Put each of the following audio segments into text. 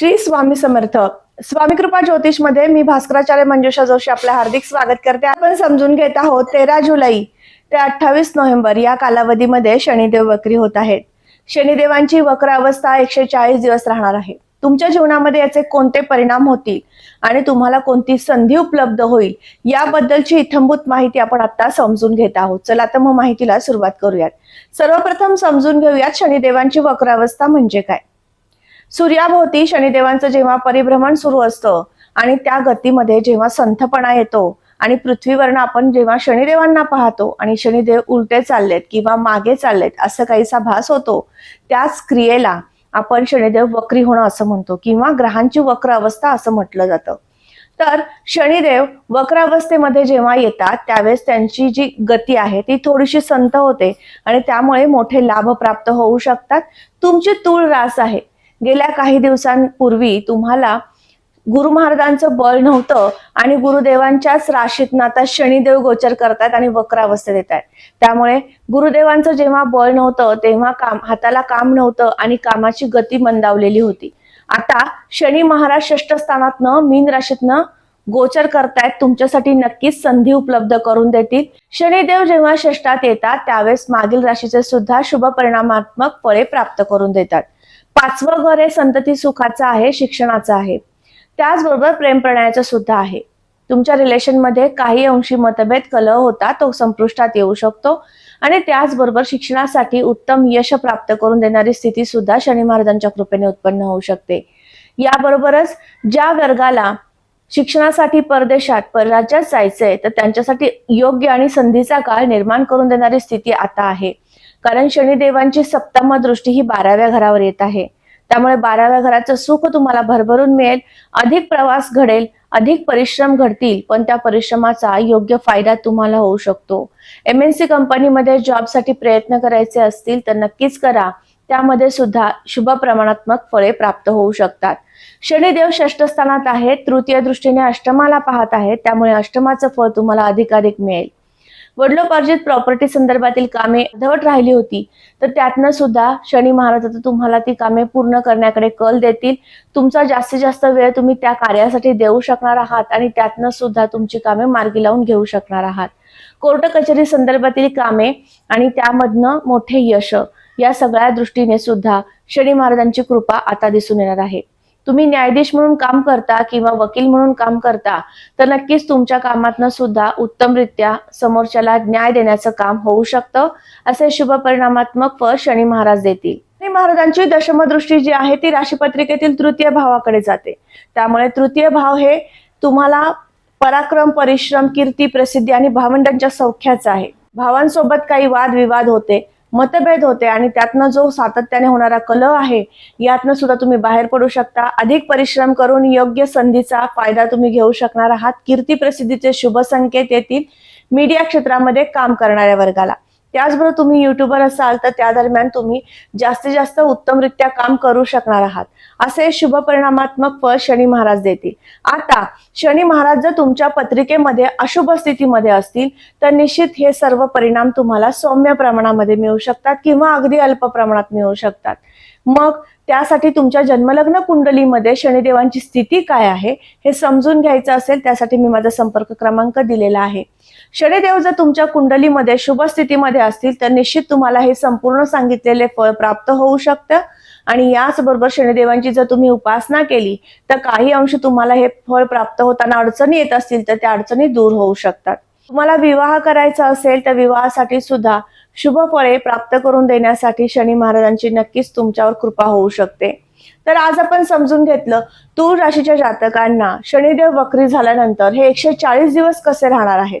श्री स्वामी समर्थ. स्वामी कृपा ज्योतिषमध्ये मी भास्कराचार्य मंजुषा जोशी आपलं हार्दिक स्वागत करते. आपण समजून घेत आहोत तेरा जुलै ते अठ्ठावीस नोव्हेंबर या कालावधीमध्ये शनिदेव वक्री होत आहेत. शनिदेवांची वक्र अवस्था एकशे चाळीस दिवस राहणार आहे. तुमच्या जीवनामध्ये याचे कोणते परिणाम होतील आणि तुम्हाला कोणती संधी उपलब्ध होईल याबद्दलची इथंभूत माहिती आपण आता समजून घेत आहोत. चला तर मग माहितीला सुरुवात करूयात. सर्वप्रथम समजून घेऊयात शनिदेवांची वक्रावस्था म्हणजे काय? सूर्याभोवती शनिदेवांचं जेव्हा परिभ्रमण सुरू असतं आणि त्या गतीमध्ये जेव्हा संथपणा येतो आणि पृथ्वीवरनं आपण जेव्हा शनिदेवांना पाहतो आणि शनिदेव उलटे चाललेत किंवा मागे चाललेत असं काहीसा भास होतो त्याच क्रियेला आपण शनिदेव वक्री होणं असं म्हणतो किंवा ग्रहांची वक्र अवस्था असं म्हटलं जातं. तर शनिदेव वक्र अवस्थेमध्ये जेव्हा येतात त्यावेळेस त्यांची जी गती आहे ती थोडीशी संत होते आणि त्यामुळे मोठे लाभ प्राप्त होऊ शकतात. तुमची तूळ रास आहे गेल्या काही दिवसांपूर्वी तुम्हाला गुरु महाराजांचं बळ नव्हतं आणि गुरुदेवांच्याच राशीतनं आता शनिदेव गोचर करतात आणि वक्रावस्थेत येत आहेत त्यामुळे गुरुदेवांचं जेव्हा बळ नव्हतं तेव्हा काम हाताला काम नव्हतं आणि कामाची गती मंदावलेली होती. आता शनी महाराज षष्ठ स्थानातनं मीन राशीतनं गोचर करतायत तुमच्यासाठी नक्कीच संधी उपलब्ध करून देतील. शनिदेव जेव्हा षष्ठात येतात त्यावेळेस मागील राशीचे सुद्धा शुभ परिणामात्मक फळे प्राप्त करून देतात. पाचवं घर हे संतती सुखाचं आहे शिक्षणाचं आहे. त्याचबरोबर प्रेम प्रणयाचं सुद्धा आहे. तुमच्या रिलेशनमध्ये काही अंशी मतभेद कलह होता तो संपुष्टात येऊ शकतो. आणि त्याचबरोबर शिक्षणासाठी उत्तम यश प्राप्त करून देणारी स्थिती सुद्धा शनी महाराजांच्या कृपेने उत्पन्न होऊ शकते. याबरोबरच ज्या वर्गाला शिक्षणासाठी परदेशात परराज्यात जायचंय तर त्यांच्यासाठी योग्य आणि संधीचा काळ निर्माण करून देणारी स्थिती आता आहे. कारण शनिदेवांची सप्तम दृष्टी ही बाराव्या घरावर येत आहे. त्यामुळे बाराव्या घराचं सुख तुम्हाला भरभरून मिळेल. अधिक प्रवास घडेल अधिक परिश्रम घडतील पण त्या परिश्रमाचा योग्य फायदा तुम्हाला होऊ शकतो. एम एन सी कंपनीमध्ये जॉबसाठी प्रयत्न करायचे असतील तर नक्कीच करा. त्यामध्ये सुद्धा शुभ प्रमाणात्मक फळे प्राप्त होऊ शकतात. शनिदेव षष्ठ स्थानात आहेत तृतीय दृष्टीने अष्टमाला पाहत आहेत त्यामुळे अष्टमाचं फळ तुम्हाला अधिकाधिक मिळेल. वडिलोपार्जित प्रॉपर्टी संदर्भातील कामे अर्धवट राहिली होती तर त्यातनं सुद्धा शनी महाराज आता तुम्हाला ती कामे पूर्ण करण्याकडे कल देतील. तुमचा जास्तीत जास्त वेळ तुम्ही त्या कार्यासाठी देऊ शकणार आहात आणि त्यातनं सुद्धा तुमची कामे मार्गी लावून घेऊ शकणार आहात. कोर्ट कचेरी संदर्भातील कामे आणि त्यामधनं मोठे यश या सगळ्या दृष्टीने सुद्धा शनी महाराजांची कृपा आता दिसून येणार आहे. तुम्ही न्यायाधीश म्हणून काम करता किंवा वकील म्हणून काम करता तर नक्कीच तुमच्या कामातनं सुद्धा उत्तमरित्या समोरच्याला न्याय देण्याचं काम होऊ शकतं असे शुभ परिणामात्मक फळ शनी महाराज देतील. शनी महाराजांची दशमदृष्टी जी आहे ती राशीपत्रिकेतील तृतीय भावाकडे जाते. त्यामुळे तृतीय भाव हे तुम्हाला पराक्रम परिश्रम कीर्ती प्रसिद्धी आणि भावंडांच्या सौख्याचा आहे. भावांसोबत काही वाद विवाद होते मतभेद होते आणि त्यातनं जो सातत्याने होणारा कलह आहे यातनं सुद्धा तुम्ही बाहेर पडू शकता. अधिक परिश्रम करून योग्य संधीचा फायदा तुम्ही घेऊ शकणार आहात. कीर्ती प्रसिद्धीचे शुभ संकेत येतील. मीडिया क्षेत्रामध्ये काम करणाऱ्या वर्गाला. त्याचबरोबर तुम्ही युट्यूबर असाल तर त्या दरम्यान तुम्ही जास्तीत जास्त उत्तमरित्या काम करू शकणार आहात. असे शुभ परिणामात्मक फळ शनी महाराज देतील. आता शनी महाराज जर तुमच्या पत्रिकेमध्ये अशुभ स्थितीमध्ये असतील तर निश्चित हे सर्व परिणाम तुम्हाला सौम्य प्रमाणामध्ये मिळू शकतात किंवा अगदी अल्प प्रमाणात मिळू शकतात. मग त्यासाठी तुमच्या जन्मलग्न कुंडलीमध्ये शनिदेवांची स्थिती काय आहे हे समजून घ्यायचं असेल त्यासाठी मी माझा संपर्क क्रमांक दिलेला आहे. शनिदेव जर तुमच्या कुंडलीमध्ये शुभ स्थितीमध्ये असतील तर निश्चित तुम्हाला हे संपूर्ण सांगितलेले फळ प्राप्त होऊ शकतं. आणि याचबरोबर शनिदेवांची जर तुम्ही उपासना केली तर काही अंश तुम्हाला हे फळ प्राप्त होताना अडचणी येत असतील तर त्या अडचणी दूर होऊ शकतात. तुम्हाला विवाह करायचा असेल तर विवाहासाठी सुद्धा शुभ फळे प्राप्त करून देण्यासाठी शनी महाराजांची नक्कीच तुमच्यावर कृपा होऊ शकते. तर आज आपण समजून घेतलं तूळ राशीच्या जातकांना शनिदेव वक्री झाल्यानंतर हे एकशे चाळीस दिवस कसे राहणार आहेत?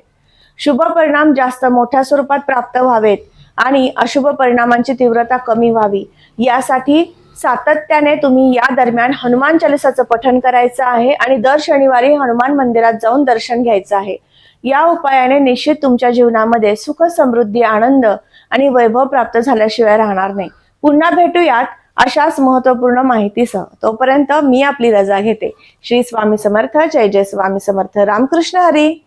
शुभ परिणाम जास्त मोठ्या स्वरूपात प्राप्त व्हावेत आणि अशुभ परिणामांची तीव्रता कमी व्हावी यासाठी सातत्याने तुम्ही या दरम्यान हनुमान चालिसाचं पठण करायचं आहे आणि दर शनिवारी हनुमान मंदिरात जाऊन दर्शन घ्यायचं आहे. या उपायाने निश्चित तुमच्या जीवनामध्ये सुख समृद्धी आनंद आणि वैभव प्राप्त झाल्याशिवाय राहणार नाही. पुन्हा भेटूयात अशाच महत्त्वपूर्ण माहितीसह. तोपर्यंत मी आपली रजा घेते. श्री स्वामी समर्थ. जय जय स्वामी समर्थ. रामकृष्ण हरी.